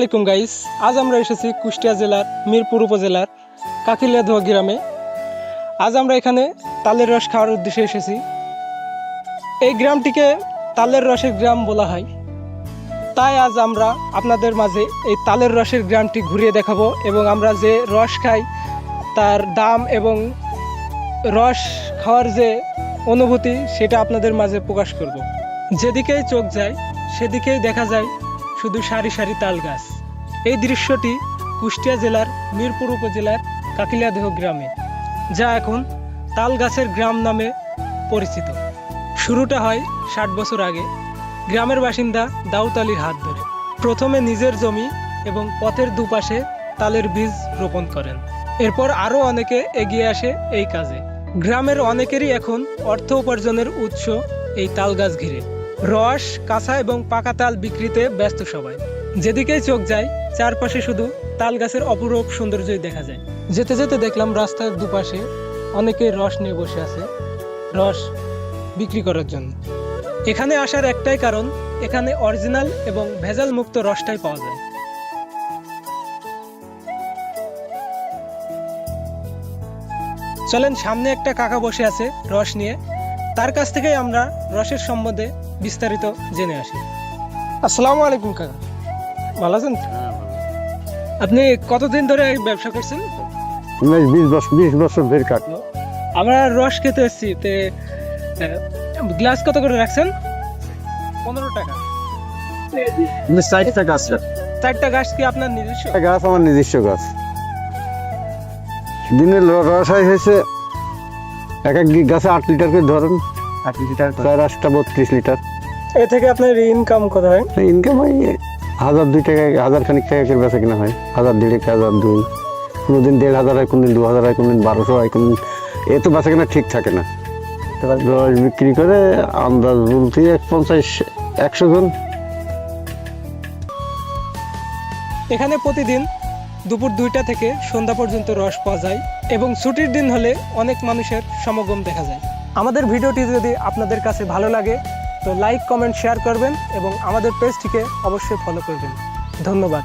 আলাইকুম গাইস আজ আমরা এসেছি কুষ্টিয়া জেলার মিরপুর উপজেলার কাকিলিয়াধোয়া গ্রামে। আজ আমরা এখানে তালের রস খাওয়ার উদ্দেশ্যে এসেছি। এই গ্রামটিকে তালের রসের গ্রাম বলা হয়। তাই আজ আমরা আপনাদের মাঝে এই তালের রসের গ্রামটি ঘুরিয়ে দেখাবো এবং আমরা যে রস খাই, তার দাম এবং রস খাওয়ার যে অনুভূতি, সেটা আপনাদের মাঝে প্রকাশ করব। যেদিকেই চোখ যায়, সেদিকেই দেখা যায় শুধু সারি সারি তাল গাছ। এই দৃশ্যটি কুষ্টিয়া জেলার মিরপুর উপজেলার কাকিলিয়াদেহ গ্রামে, যা এখন তাল গাছের গ্রাম নামে পরিচিত। শুরুটা হয় ষাট বছর আগে গ্রামের বাসিন্দা দাউদ আলীর হাত ধরে। প্রথমে নিজের জমি এবং পথের দুপাশে তালের বীজ রোপণ করেন। এরপর আরও অনেকে এগিয়ে আসে এই কাজে। গ্রামের অনেকেরই এখন অর্থ উপার্জনের উৎস এই তাল গাছ ঘিরে। রস, কাঁচা এবং পাকা তাল বিক্রিতে ব্যস্ত সবাই। যেদিকেই চোখ যায়, চারপাশে শুধু তাল গাছের অপরূপ সৌন্দর্যই দেখা যায়। যেতে যেতে দেখলাম রাস্তার দুপাশে অনেকে রস নিয়ে বসে আছে, রস বিক্রি করার জন্য। এখানে আসার একটাই কারণ, এখানে অরিজিনাল এবং ভেজাল মুক্ত রসটাই পাওয়া যায়। চলেন সামনে একটা কাকা বসে আছে রস নিয়ে। তার কাছ থেকেই আমরা রসের সম্বন্ধে বিস্তারিত জেনে আসি। আসসালামু আলাইকুম কাকা। ভালো আছেন? আপনি কতদিন ধরে ব্যবসা করছেন? বিশ বছর বিশ বছর ধরে কাটলো। আমরা রস খেতে এসেছি তে গ্লাস কত করে রাখছেন? পনেরো টাকা। চারটা গাছ চারটা গাছ কি আপনার নিজস্ব? গাছ আমার নিজস্ব গাছ। দিনের রসাই হয়েছে এক এক গাছে আট লিটার করে ধরেন। আট লিটার চার আটটা বত্রিশ লিটার। এ থেকে আপনার ইনকাম কত হয়? ইনকাম হয় হাজার দুই টাকা হাজার খানিক টাকা করে বেচা কিনা হয়। হাজার দেড়েক হাজার দুই। কোনোদিন দেড় হাজার হয় কোনদিন দু হাজার হয় কোনদিন বারোশো হয় কোনদিন এ তো বেচা কিনা ঠিক থাকে না। রস বিক্রি করে আন্দাজ বলতে এক পঞ্চাশ একশো জন। এখানে প্রতিদিন দুপুর দুইটা থেকে সন্ধ্যা পর্যন্ত রস পাওয়া যায় এবং ছুটির দিন হলে অনেক মানুষের সমাগম দেখা যায়। আমাদের ভিডিওটি যদি আপনাদের কাছে ভালো লাগে, তো লাইক কমেন্ট শেয়ার করবেন এবং আমাদের পেজটিকে অবশ্যই ফলো করবেন। ধন্যবাদ।